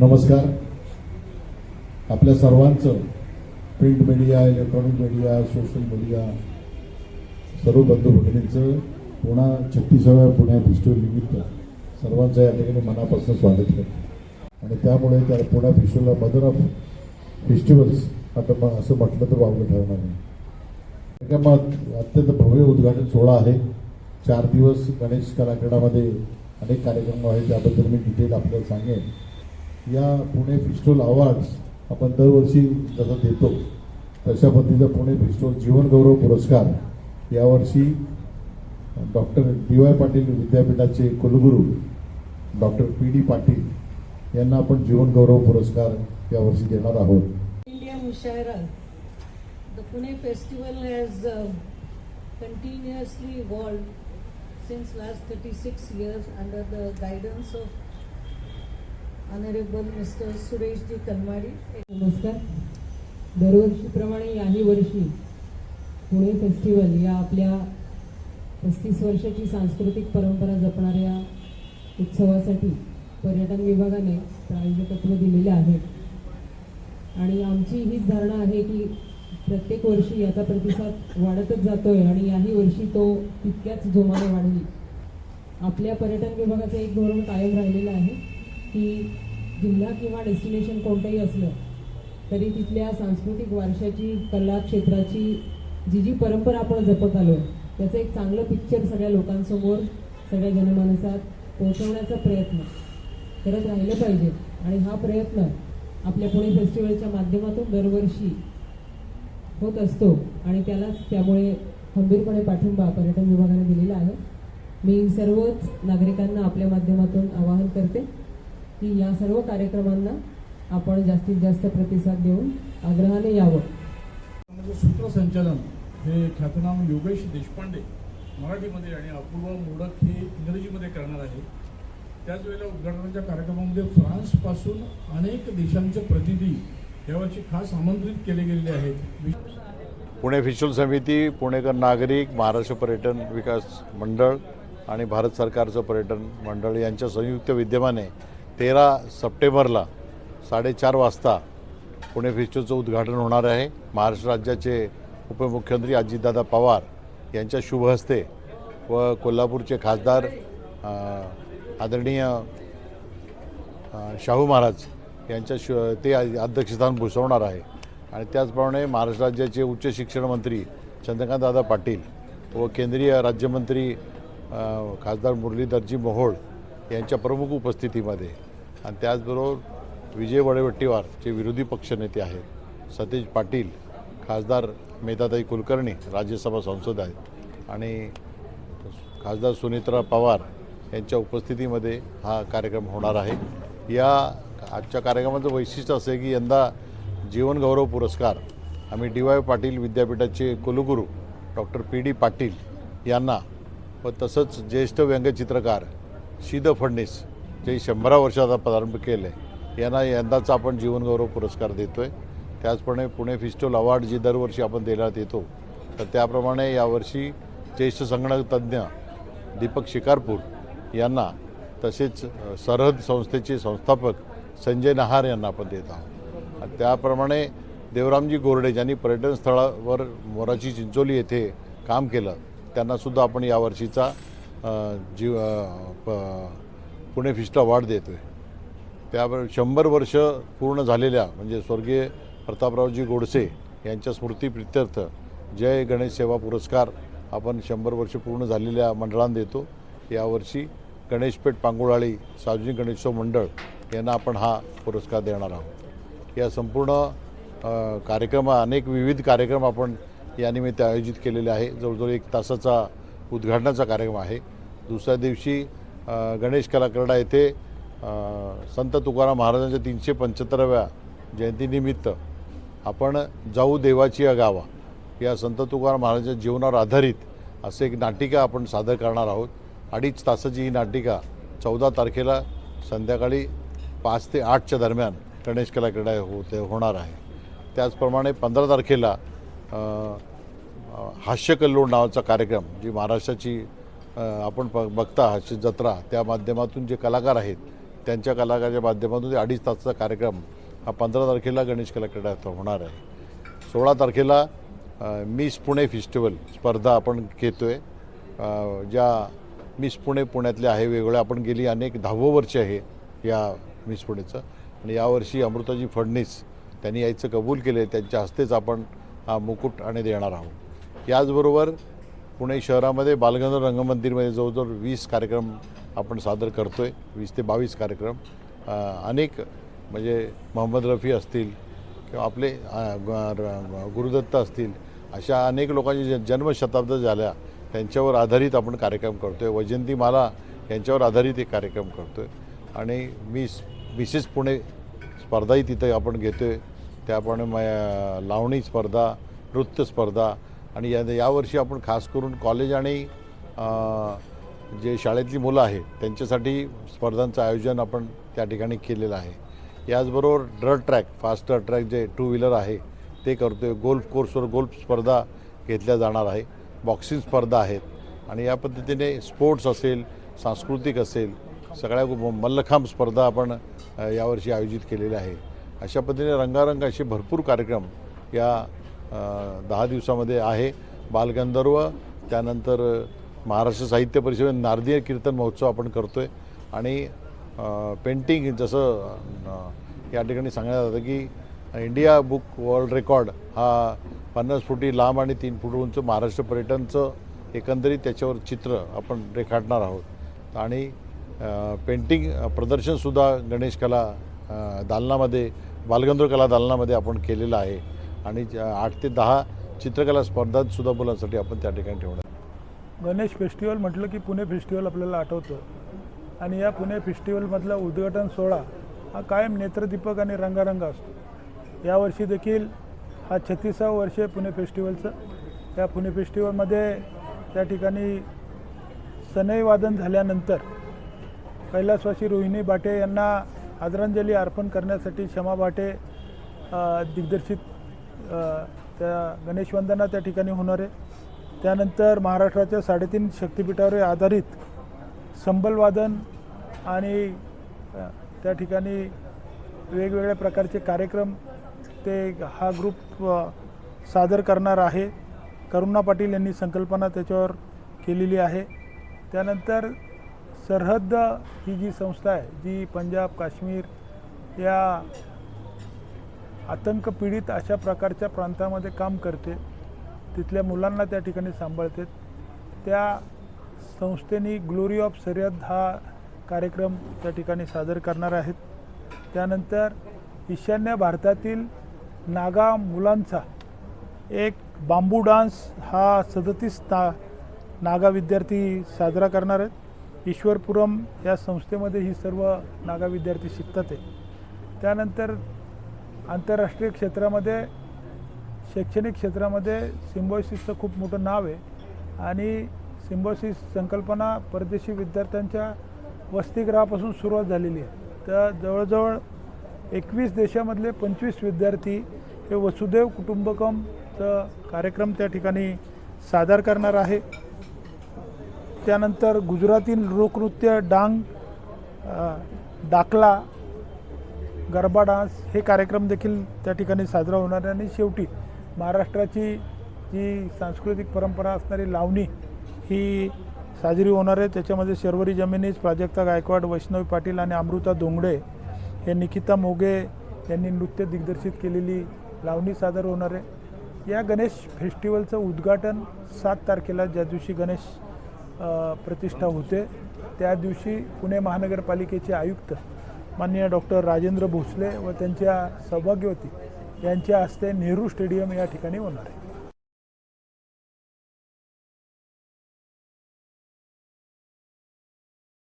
नमस्कार. आपल्या सर्वांचं print media electronic media social media सर्व बंधू भगिनींचं पुन्हा छत्तीसाव्या पुण्या फेस्टिवल निमित्त सर्वांचं या ठिकाणी मनापासून स्वागत करतो. आणि त्यामुळे त्या पुण्या फेस्टिवलला मदर ऑफ फेस्टिवल्स आता मग असं म्हटलं तर वावगं ठरणार नाही. कार्यक्रमात अत्यंत भव्य उद्घाटन सोहळा आहे. चार दिवस गणेश कलाक्रीडामध्ये अनेक कार्यक्रम आहेत. त्याबद्दल मी डिटेल आपल्याला सांगेन. या पुणे फेस्टिवल अवॉर्ड्स आपण दरवर्षी जसं देतो. तशा पद्धतीचा पुणे फेस्टिवल जीवनगौरव पुरस्कार यावर्षी डॉक्टर डी वाय पाटील विद्यापीठाचे कुलगुरू डॉक्टर पी डी पाटील यांना आपण जीवनगौरव पुरस्कार यावर्षी देणार आहोत. India Mushaira the Pune festival has continuously continuously evolved since last 36 years under the guidance of honourable mister Sureshji Kalmadi नमस्कार. दरवर्षीप्रमाणे याही वर्षी पुणे फेस्टिवल या आपल्या पस्तीस वर्षाची सांस्कृतिक परंपरा जपणाऱ्या उत्सवासाठी पर्यटन विभागाने प्रायोजकत्व दिलेले आहे. आणि आमची हीच धारणा आहे की प्रत्येक वर्षी याचा प्रतिसाद वाढतच जातोय आणि याही वर्षी तो तितक्याच जोमाने वाढेल. आपल्या पर्यटन विभागाचं एक धोरण कायम राहिलेलं आहे. की जिल्हा किंवा डेस्टिनेशन कोणतंही असलं तरी तिथल्या सांस्कृतिक वारशाची कला क्षेत्राची जी जी परंपरा आपण जपत आलो त्याचं एक चांगलं पिक्चर सगळ्या लोकांसमोर सगळ्या जनमानसात पोहोचवण्याचा प्रयत्न करत राहिलं पाहिजे. आणि हा प्रयत्न आपल्या पुणे फेस्टिवलच्या माध्यमातून दरवर्षी होत असतो. आणि त्यालाच त्यामुळे खंबीरपणे पाठिंबा पर्यटन विभागाने दिलेला आहे. मी सर्वच नागरिकांना आपल्या माध्यमातून आवाहन करते. की या सर्व कार्यक्रमांना आपण जास्तीत जास्त प्रतिसाद देऊन आग्रहाने यावं. म्हणजे सूत्रसंचालन हे ख्यातनाम योगेश देशपांडे मराठीमध्ये आणि अपूर्व मोडक हे इंग्रजीमध्ये करणार आहे त्याच वेळेला उद्घाटनाच्या कार्यक्रमामध्ये फ्रान्सपासून अनेक देशांचे प्रतिनिधी यावर्षी खास आमंत्रित केले गेलेले आहेत. वि- पुणे फेस्टिवल समिती पुणेकर नागरिक महाराष्ट्र पर्यटन विकास मंडळ आणि भारत सरकारचं पर्यटन मंडळ यांच्या संयुक्त विद्यमाने तेरा सप्टेंबरला साडेचार वाजता पुणे फेस्टिवलचं उद्घाटन होणार आहे. महाराष्ट्र राज्याचे उपमुख्यमंत्री अजितदादा पवार यांच्या शुभ हस्ते व कोल्हापूरचे खासदार आदरणीय शाहू महाराज यांच्या शु ते अध्यक्षस्थान भूषवणार आहे. आणि त्याचप्रमाणे महाराष्ट्र राज्याचे उच्च शिक्षण मंत्री चंद्रकांतदादा पाटील व केंद्रीय राज्यमंत्री खासदार मुरलीधरजी मोहोळ यांच्या प्रमुख उपस्थितीमध्ये आणि त्याचबरोबर विजय वडेवट्टीवार जे विरोधी पक्षनेते आहेत सतीश पाटील खासदार मेधाताई कुलकर्णी राज्यसभा संसद आहेत आणि खासदार सुनित्रा पवार यांच्या उपस्थितीमध्ये हा कार्यक्रम होणार आहे. या आजच्या कार्यक्रमाचं वैशिष्ट्य असं आहे की यंदा जीवनगौरव पुरस्कार आम्ही डी वाय पाटील विद्यापीठाचे कुलगुरू डॉक्टर पी डी पाटील यांना व तसंच ज्येष्ठ व्यंगचित्रकार शिद फडणीस जे शंभरा वर्षाचा प्रारंभ केलं आहे यांना यंदाचा आपण जीवनगौरव पुरस्कार देतो आहे त्याचप्रमाणे पुणे फिस्टोल अवॉर्ड जी दरवर्षी आपण देण्यात येतो तर त्याप्रमाणे यावर्षी ज्येष्ठ संगणक तज्ज्ञ दीपक शिकारपूर यांना तसेच सरहद संस्थेचे संस्थापक संजय नहार यांना आपण देत आहोत. आणि त्याप्रमाणे देवरामजी गोरडे ज्यांनी पर्यटन स्थळावर मोराची चिंचोली येथे काम केलं त्यांनासुद्धा आपण यावर्षीचा जीव प- पुणे फिशला वाढ देतो आहे त्यावर शंभर वर्ष पूर्ण झालेल्या म्हणजे स्वर्गीय प्रतापरावजी गोडसे यांच्या स्मृतीप्रित्यर्थ जय गणेश सेवा पुरस्कार आपण शंभर वर्ष पूर्ण झालेल्या मंडळांना देतो. यावर्षी गणेशपेठ पांगुळाळी सार्वजनिक गणेशोत्सव मंडळ यांना आपण हा पुरस्कार देणार आहोत. या संपूर्ण कार्यक्रम अनेक विविध कार्यक्रम आपण यानिमित्त आयोजित केलेले आहे. जवळजवळ एक तासाचा उद्घाटनाचा कार्यक्रम आहे. दुसऱ्या दिवशी गणेश कलाकरडा येथे संत तुकाराम महाराजांच्या तीनशे पंच्याहत्तराव्या जयंतीनिमित्त आपण जाऊ देवाची या गावा या संत तुकाराम महाराजांच्या जीवनावर आधारित असे एक नाटिका आपण सादर करणार आहोत. अडीच तासाची ही नाटिका चौदा तारखेला संध्याकाळी पाच ते आठच्या दरम्यान गणेश कला क्रीडा होते होणार आहे. त्याचप्रमाणे पंधरा तारखेला हास्यकल्लोड हास्यकल्लोळ नावाचा कार्यक्रम जी महाराष्ट्राची आपण प बघता अशी जत्रा त्या माध्यमातून जे कलाकार आहेत त्यांच्या कलाकाराच्या माध्यमातून ते अडीच तासाचा कार्यक्रम हा पंधरा तारखेला गणेश कलाकेंद्रात होणार आहे. सोळा तारखेला मिस पुणे फेस्टिवल स्पर्धा आपण घेतो आहे ज्या मिस पुणे पुण्यातले आहे वेगवेगळ्या आपण गेली अनेक दहावं वर्ष आहे या मिस पुणेचं. आणि यावर्षी अमृताजी फडणीस त्यांनी यायचं कबूल केले त्यांच्या हस्तेच आपण हा मुकुट आणि देणार आहोत. याचबरोबर पुणे शहरामध्ये बालगंधर्व रंगमंदिरमध्ये जवळजवळ वीस कार्यक्रम आपण सादर करतो आहे वीस ते बावीस कार्यक्रम. अनेक म्हणजे मोहम्मद रफी असतील किंवा आपले ग- र- गुरुदत्त असतील अशा अनेक लोकांची ज जन्मशताब्द झाल्या. त्यांच्यावर आधारित आपण कार्यक्रम करतो आहे वैजंतीमाला यांच्यावर आधारित एक कार्यक्रम करतो आहे आणि मिस मिसेस पुणे स्पर्धाही तिथे आपण घेतो आहे त्याप्रमाणे म लावणी स्पर्धा नृत्य स्पर्धा आणि या यावर्षी आपण खास करून कॉलेज आणि जे शाळेतली मुलं आहेत त्यांच्यासाठी स्पर्धांचं आयोजन आपण त्या ठिकाणी केलेलं आहे. याचबरोबर ड्रग ट्रॅक फास्ट ट्रॅक जे टू व्हीलर आहे ते करतो आहे गोल्फ कोर्सवर गोल्फ स्पर्धा घेतल्या जाणार आहे. बॉक्सिंग स्पर्धा आहेत. आणि या पद्धतीने स्पोर्ट्स असेल सांस्कृतिक असेल सगळ्या मल्लखांब स्पर्धा आपण यावर्षी आयोजित केलेल्या आहे अशा पद्धतीने रंगारंग असे भरपूर कार्यक्रम या दहा दिवसामध्ये आहे बालगंधर्व. त्यानंतर महाराष्ट्र साहित्य परिषदेत नारदीय कीर्तन महोत्सव आपण करतो आहे आणि पेंटिंग जसं या ठिकाणी सांगण्यात जातं की इंडिया बुक वर्ल्ड रेकॉर्ड हा पन्नास फुटी लांब आणि तीन फूट उंच महाराष्ट्र पर्यटनचं एकंदरीत त्याच्यावर चित्र आपण रेखाटणार आहोत. आणि पेंटिंग प्रदर्शनसुद्धा गणेश कला दालनामध्ये बालगंधर्व कला दालनामध्ये आपण केलेलं आहे. आणि आठ ते दहा चित्रकला स्पर्धांसुद्धा मुलांसाठी आपण त्या ठिकाणी ठेवणार. गणेश फेस्टिवल म्हटलं की पुणे फेस्टिवल आपल्याला आठवतं. आणि या पुणे फेस्टिवलमधला उद्घाटन सोहळा हा कायम नेत्रदीपक आणि रंगारंग असतो. यावर्षी देखील हा छत्तीसावं वर्ष आहे पुणे फेस्टिवलचं. या पुणे फेस्टिवलमध्ये त्या ठिकाणी सनईवादन झाल्यानंतर कैलासवासी रोहिणी बाटे यांना आदरांजली अर्पण करण्यासाठी क्षमा बाटे दिग्दर्शित त्या गणेशवंदना त्या ठिकाणी होणार आहे. त्यानंतर महाराष्ट्राच्या साडेतीन शक्तिपीठावर आधारित संबलवादन आणि त्या ठिकाणी वेगवेगळ्या प्रकारचे कार्यक्रम ते हा ग्रुप सादर करणार आहे. करुणा पाटील यांनी संकल्पना त्याच्यावर केलेली आहे. त्यानंतर सरहद्द ही जी संस्था आहे जी पंजाब काश्मीर या आतंक पीडित अशा प्रकारच्या प्रांतामध्ये काम करते. तिथल्या मुलांना त्या ठिकाणी सांभाळते. त्या संस्थेनी ग्लोरी ऑफ सरहद हा कार्यक्रम त्या ठिकाणी सादर करणार आहेत. त्यानंतर ईशान्य भारतातील नागा मुलांचा एक बांबू डान्स हा सदतीस ना नागा विद्यार्थी साजरा करणार आहेत. ईश्वरपुरम या संस्थेमध्ये ही सर्व नागा विद्यार्थी शिकतात आहे. त्यानंतर आंतरराष्ट्रीय क्षेत्रामध्ये शैक्षणिक क्षेत्रामध्ये सिम्बॉयसिसचं खूप मोठं नाव आहे. आणि सिम्बॉयसिस संकल्पना परदेशी विद्यार्थ्यांच्या वसतिगृहापासून सुरुवात झालेली आहे. तर जवळजवळ एकवीस देशामधले पंचवीस विद्यार्थी हे वसुदेव कुटुंबकमचं कार्यक्रम त्या ठिकाणी सादर करणार आहे. त्यानंतर गुजरातील लोकनृत्य डांग डाकला गरबा डान्स हे कार्यक्रम देखील त्या ठिकाणी साजरा होणार आहे. आणि शेवटी महाराष्ट्राची जी सांस्कृतिक परंपरा असणारी लावणी ही साजरी होणार आहे. त्याच्यामध्ये शर्वरी जमिनीज प्राजक्ता गायकवाड वैष्णवी पाटील आणि अमृता दोंगडे हे निकिता मोगे यांनी नृत्य दिग्दर्शित केलेली लावणी सादर होणार आहे. या गणेश फेस्टिवलचं उद्घाटन सात तारखेला ज्या दिवशी गणेश प्रतिष्ठा होते त्या दिवशी पुणे महानगरपालिकेचे आयुक्त माननीय डॉक्टर राजेंद्र भोसले व त्यांच्या सौभाग्यवती यांच्या हस्ते नेहरू स्टेडियम या ठिकाणी होणार आहे.